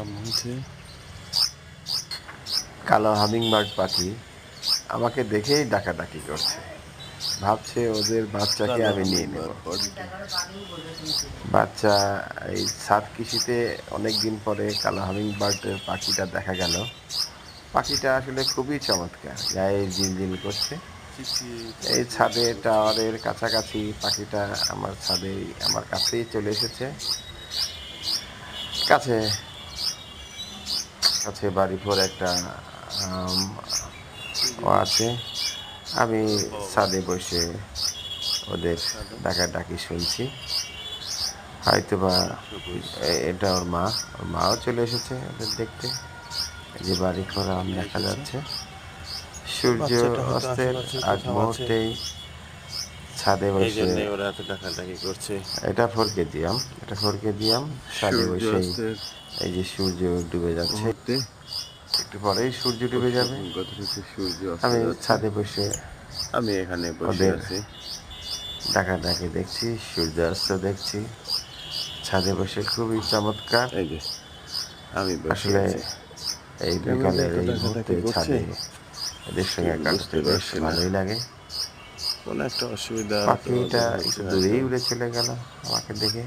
আম হয়েছে কালো হামিংবার্ড পাখি আমাকে দেখেই ডাকাডাকি করছে। ভাবছে ওদের বাচ্চাকে আমি নিয়ে নেব। বাচ্চা এই সাত কৃষিতে অনেক দিন পরে কালো হামিংবার্ড পাখিটা দেখা গেল। পাখিটা আসলে খুবই চমৎকার, গায়ে জিলজিল করছে। এই ছাদে টাওয়ারের কাছাকাছি পাখিটা আমার ছাদে আমার কাছেই চলে এসেছে। কাছে কাছে বাড়ি ভোর একটা ও আছে। আমি ছাদে বসে ওদের ডাকা ডাকি শুনছি। হয়তোবা এ- এটা ওর মা ওর মাও চলে এসেছে ওদের দেখতে। যে বাড়ি ঘর আম দেখা যাচ্ছে। সূর্য অস্তের আছে। মুহূর্তেই ছাদে এই বসে ওরা এত ডাকাডাকি করছে। এটা ফোর কেজি আম এটা ফোর কেজি আম ছাদে বসে এই যে সূর্য ডুবে যাচ্ছে। একটু পরেই সূর্য ডুবে যাবে। গত থেকে সূর্য আমি। ছাদে বসে আমি এখানে বসে আছি। ডাকাডাকি দেখছি সূর্যাস্ত দেখছি। ছাদে বসে খুবই চমৎকার। এই যে আমি বসে আসলে এই বিকালের এই মুহূর্তে? ছাদে এদের সঙ্গে কাটতে বেশ ভালোই লাগে। কোনো একটা অসুবিধা পাখিটা একটু দূরেই উড়ে চলে গেল আমাকে দেখে।